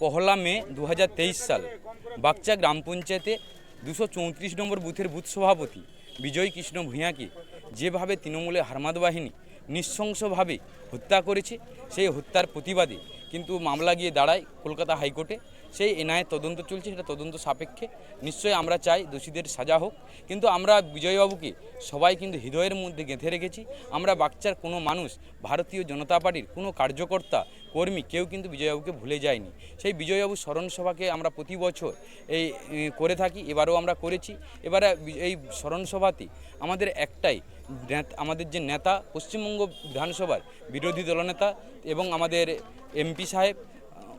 পহলা মে দু হাজার তেইশ সাল, বাগচা গ্রাম পঞ্চায়েতে দুশো চৌত্রিশ নম্বর বুথের বুথ সভাপতি বিজয় কৃষ্ণ ভূঁয়াকে যেভাবে তৃণমূলের হারমাদ বাহিনী নৃশংসভাবে হত্যা করেছে, সেই হত্যার প্রতিবাদে কিন্তু মামলা গিয়ে দাঁড়ায় কলকাতা হাইকোর্টে। সেই এনআইএ তদন্ত চলছে, সেটা তদন্ত সাপেক্ষে। নিশ্চয়ই আমরা চাই দোষীদের সাজা হোক। কিন্তু আমরা বিজয়বাবুকে সবাই কিন্তু হৃদয়ের মধ্যে গেঁথে রেখেছি। আমরা বাচ্চার কোনো মানুষ, ভারতীয় জনতা পার্টির কোনো কার্যকর্তা, কর্মী কেউ কিন্তু বিজয়বাবুকে ভুলে যায়নি। সেই বিজয়বাবু স্মরণসভাকে আমরা প্রতি বছর এই করে থাকি, এবারেও আমরা করেছি। এবারে এই স্মরণ সভাতে আমাদের একটাই আমাদের যে নেতা, পশ্চিমবঙ্গ বিধানসভার বিরোধী দলনেতা এবং আমাদের এমপি সাহেব,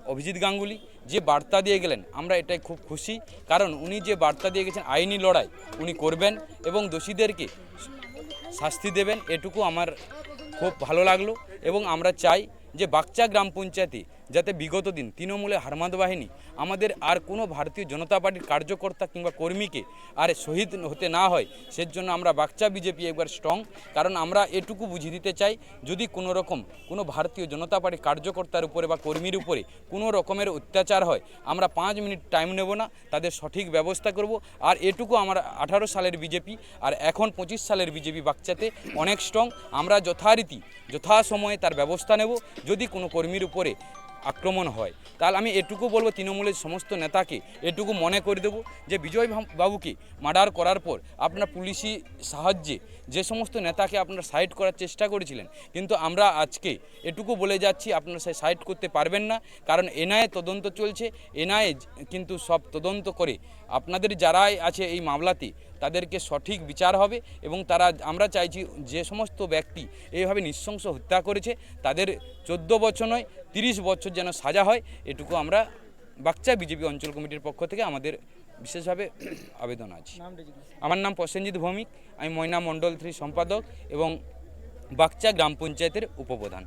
অভিজিৎ গাঙ্গুলি যে বার্তা দিয়ে গেলেন, আমরা এটাই খুব খুশি। কারণ উনি যে বার্তা দিয়ে গেছেন, আইনি লড়াই, উনি করবেন এবং দোষীদেরকে শাস্তি দেবেন, এটুকু আমার খুব ভালো লাগল। এবং আমরা চাই যে বাচ্চা গ্রাম পঞ্চায়েতে যাতে বিগত দিন তৃণমূলের হারমাদ বাহিনী আমাদের আর কোনো ভারতীয় জনতা পার্টির কার্যকর্তা কিংবা কর্মীকে আর শহীদ হতে না হয়, সেজন্য আমরা বাগচা বিজেপি একবার স্ট্রং। কারণ আমরা এটুকু বুঝিয়ে দিতে চাই, যদি কোনো রকম কোনো ভারতীয় জনতা পার্টির কার্যকর্তার উপরে বা কর্মীর উপরে কোনো রকমের অত্যাচার হয়, আমরা পাঁচ মিনিট টাইম নেব না, তাদের সঠিক ব্যবস্থা করব। আর এটুকু আমার আঠারো সালের বিজেপি আর এখন পঁচিশ সালের বিজেপি বাচ্চাতে অনেক স্ট্রং। আমরা যথারীতি, যথাসময়ে তার ব্যবস্থা নেব। যদি কোনো কর্মীর উপরে আক্রমণ হয়। তাহলে আমি এটুকু বলব তৃণমূলের সমস্ত নেতাকে, এটুকু মনে করে দেবো যে বিজয় বাবুকে মার্ডার করার পর আপনার পুলিশি সাহায্যে যে সমস্ত নেতাকে আপনারা সাইড করার চেষ্টা করেছিলেন, কিন্তু আমরা আজকে এটুকু বলে যাচ্ছি, আপনারা সে সাইড করতে পারবেন না। কারণ এনআইএ তদন্ত চলছে, এনআইএ কিন্তু সব তদন্ত করে আপনাদের যারাই আছে এই মামলাতে, তাদেরকে সঠিক বিচার হবে এবং তারা, আমরা চাইছি যে সমস্ত ব্যক্তি এইভাবে নৃশংস হত্যা করেছে, তাদের চোদ্দ বছর নয় তিরিশ বছর যেন সাজা হয় এটুকু আমরা বাচ্চা বিজেপি অঞ্চল কমিটির পক্ষ থেকে আমাদের বিশেষভাবে আবেদন আছে। আমার নাম প্রসেনজিৎ ভৌমিক আমি ময়না মণ্ডল থ্রি সম্পাদক এবং বাকচা গ্রাম পঞ্চায়েতের উপপ্রধান।